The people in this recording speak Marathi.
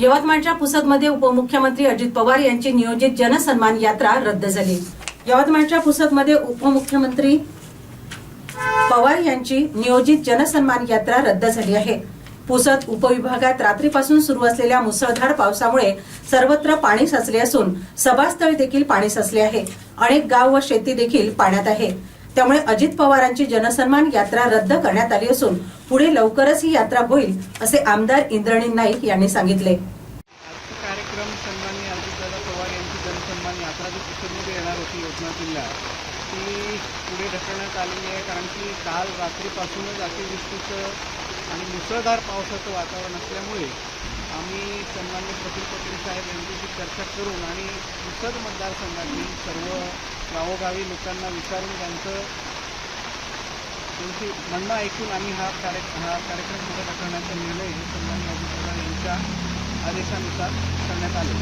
यवतमाळच्या पुसदमध्ये उपमुख्यमंत्री अजित पवार यांची नियोजित जनसन्मान यात्रा रद्द झाली. यवतमाळच्या पुसदमध्ये उपमुख्यमंत्री पवार यांची नियोजित जनसन्मान यात्रा रद्द झाली आहे. पुसद उपविभागात रात्रीपासून सुरू असलेल्या मुसळधार पावसामुळे सर्वत्र पाणी साचले असून सभास्थळ देखील पाणी साचले आहे. अनेक गाव व शेती देखील पाण्यात आहे. त्यामुळे अजित पवारांची जनसन्मान यात्रा रद्द करण्यात आली असून पुढे लवकरच ही यात्रा होईल असे आमदार इंद्रणी नाईक यांनी सांगितले. कार्यक्रम सन्माननीय अजितदादा पवार यांची जनसन्मान यात्रा जी पुसदमध्ये येणार होती यवतमाळ जिल्ह्यात ती पुढे ढकलण्यात आलेली आहे कारण की काल रात्रीपासूनच अतिवृष्टीचं आणि मुसळधार पावसाचं वातावरण असल्यामुळे आम्ही सन्मान्य प्रफुल्ल पटेल साहेब यांच्याशी चर्चा करून आणि पुसद मतदारसंघातील सर्व गावोगावी लोकांना विचारून त्यांचं त्यांची म्हणणं ऐकून आम्ही हा कार्य हा कार्यक्रम पुढे करण्याचा निर्णय सन्मान्य अधिकारी यांच्या आदेशानुसार करण्यात आले